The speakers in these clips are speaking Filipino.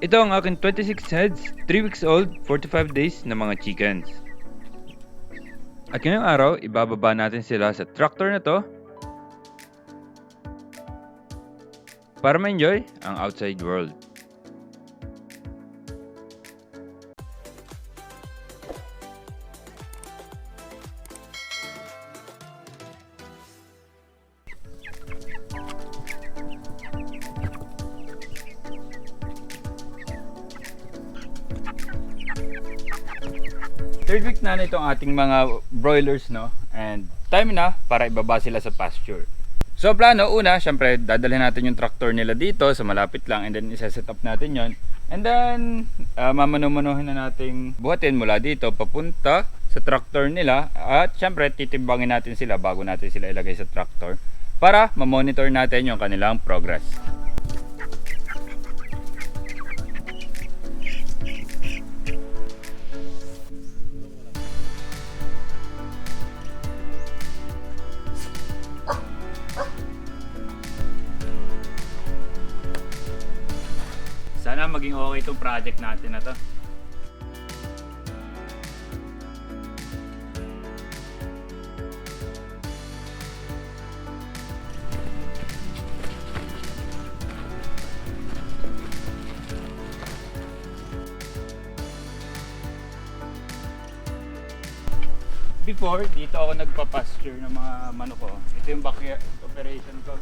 Ito ang aking 26 heads, 3 weeks old, 45 days na mga chickens. At ngayong araw, ibababa natin sila sa tractor na to para ma-enjoy ang outside world. Third week na na itong ating mga broilers, no? And time na para ibaba sila sa pasture. So plano, una, syempre, dadalhin natin yung tractor nila dito sa malapit lang and then isa-set up natin yon And then, uh, mamano-manohin na nating buhatin mula dito papunta sa tractor nila at syempre, titimbangin natin sila bago natin sila ilagay sa tractor para ma-monitor natin yung kanilang progress. Itong project natin na to. Before, dito ako nagpa-pasture ng mga manok ko. Ito yung backyard operation ko.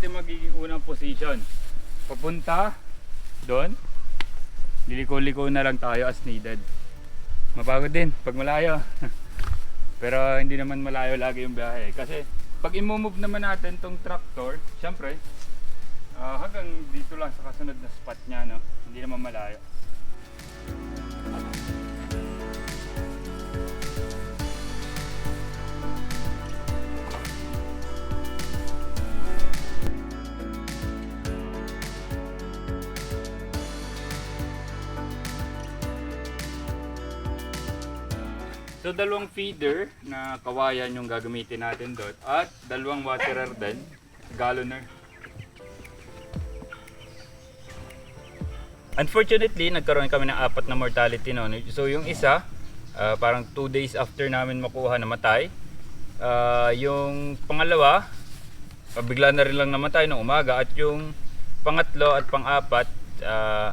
Ating magiging unang position. Papunta doon. Liliko-liko na lang tayo as needed. Mapagod din pag malayo. Pero hindi naman malayo lagi yung biyahe. Kasi pag i-move naman natin tong tractor, syempre, ah, hanggang dito lang sa kasunod na spot niya, no? Hindi naman malayo. So dalawang feeder na kawayan yung gagamitin natin doon at dalawang waterer din, galloner. Unfortunately, nagkaroon kami ng apat na mortality noon. So yung isa, ah, parang 2 days after namin makuha namatay. Ah, yung pangalawa, ah, bigla na rin lang namatay nung umaga at yung pangatlo at pang-apat, ah,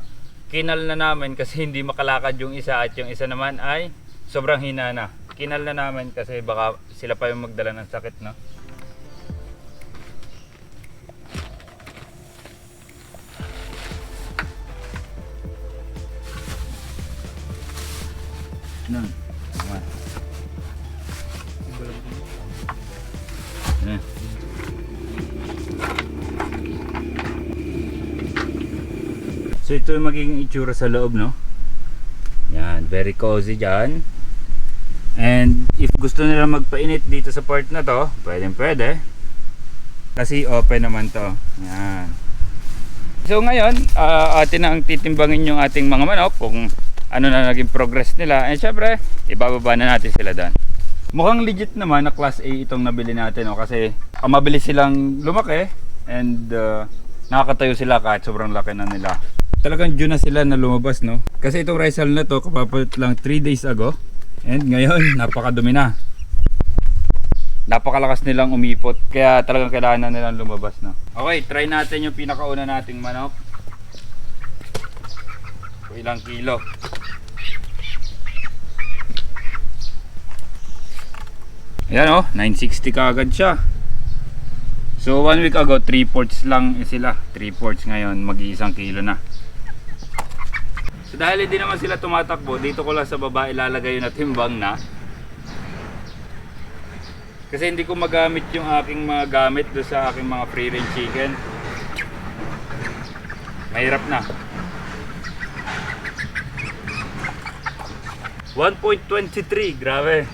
kinal na namin kasi hindi makalakad yung isa at yung isa naman ay sobrang hina na. Kinal na namin kasi baka sila pa yung magdala ng sakit, no? Nun. Tama. Eh. So ito yung magiging itsura sa loob, no? Yan, very cozy dyan. And if gusto nila magpainit dito sa part na to, pwedeng pwede. Kasi open naman to. Yan. So ngayon, ah, atin na ang titimbangin yung ating mga manok kung ano na naging progress nila. And syempre, ibababa na natin sila doon. Mukhang legit naman na class A itong nabili natin no? kasi ang mabilis silang lumaki and ah, nakakatayo sila kahit sobrang laki na nila. Talagang due na sila na lumabas no. Kasi itong Rizal na to kapapalit lang 3 days ago and ngayon napakadumi na. Napakalakas nilang umipot kaya talagang kailangan na nilang lumabas no. Okay, try natin yung pinakauna nating manok. Kung ilang kilo. Ayan oh, 960 kaagad siya. So one week ago, 3 ports lang sila. 3 ports ngayon, mag-iisang kilo na. So dahil hindi naman sila tumatakbo, dito ko lang sa baba ilalagay yung natimbang na. Kasi hindi ko magamit yung aking mga gamit do sa aking mga free range chicken. Mahirap na. 1.23, grabe.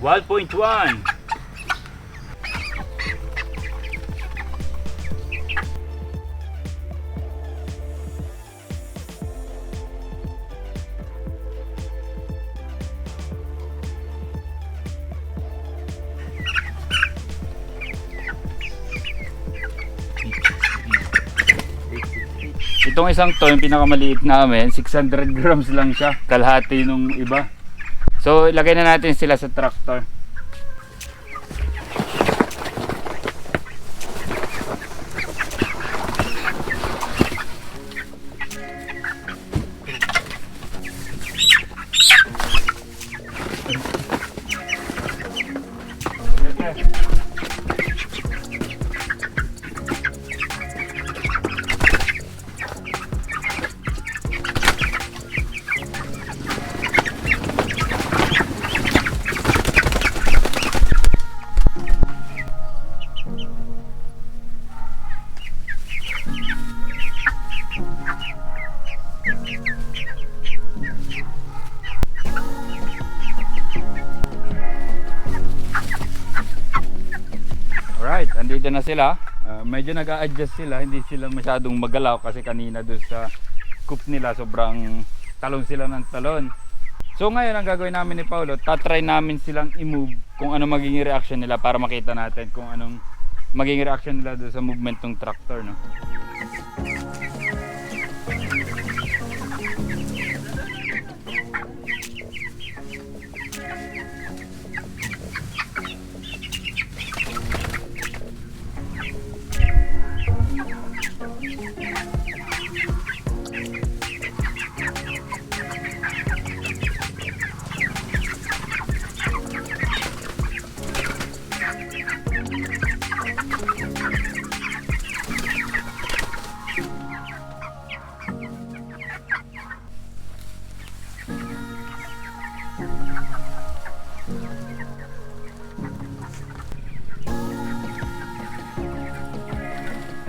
1.1. Itong isang to, yung pinakamaliit namin, 600 grams lang siya. Kalahati nung iba. So, ilagay na natin sila sa tractor. Na sila. Ah, medyo nag adjust sila, hindi sila masyadong magalaw kasi kanina doon sa coop nila sobrang talon sila ng talon. So ngayon ang gagawin namin ni Paulo, tatry namin silang i-move kung ano magiging reaction nila para makita natin kung anong magiging reaction nila doon sa movement ng tractor. No?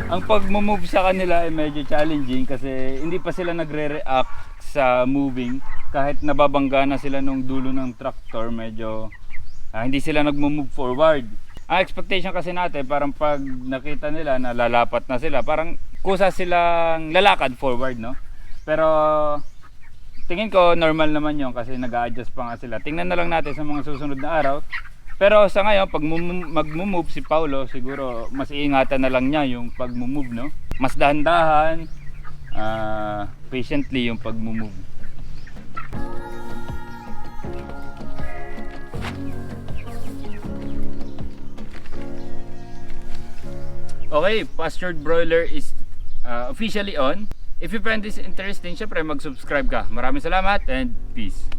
Ang pag-move sa kanila ay medyo challenging kasi hindi pa sila nagre-react sa moving. Kahit nababangga na sila nung dulo ng tractor medyo ah, hindi sila nagmo-move forward. Ang expectation kasi natin parang pag nakita nila na lalapat na sila parang kusa silang lalakad forward no? Pero tingin ko normal naman yon kasi nag-a-adjust pa nga sila. Tingnan na lang natin sa mga susunod na araw pero sa ngayon, pag mum- mag-move si Paulo, siguro mas iingatan na lang niya yung pag-move, no? Mas dahan-dahan, ah, patiently yung pag-move. Okay, pastured broiler is uh, officially on. If you find this interesting, syempre mag-subscribe ka. Maraming salamat and peace.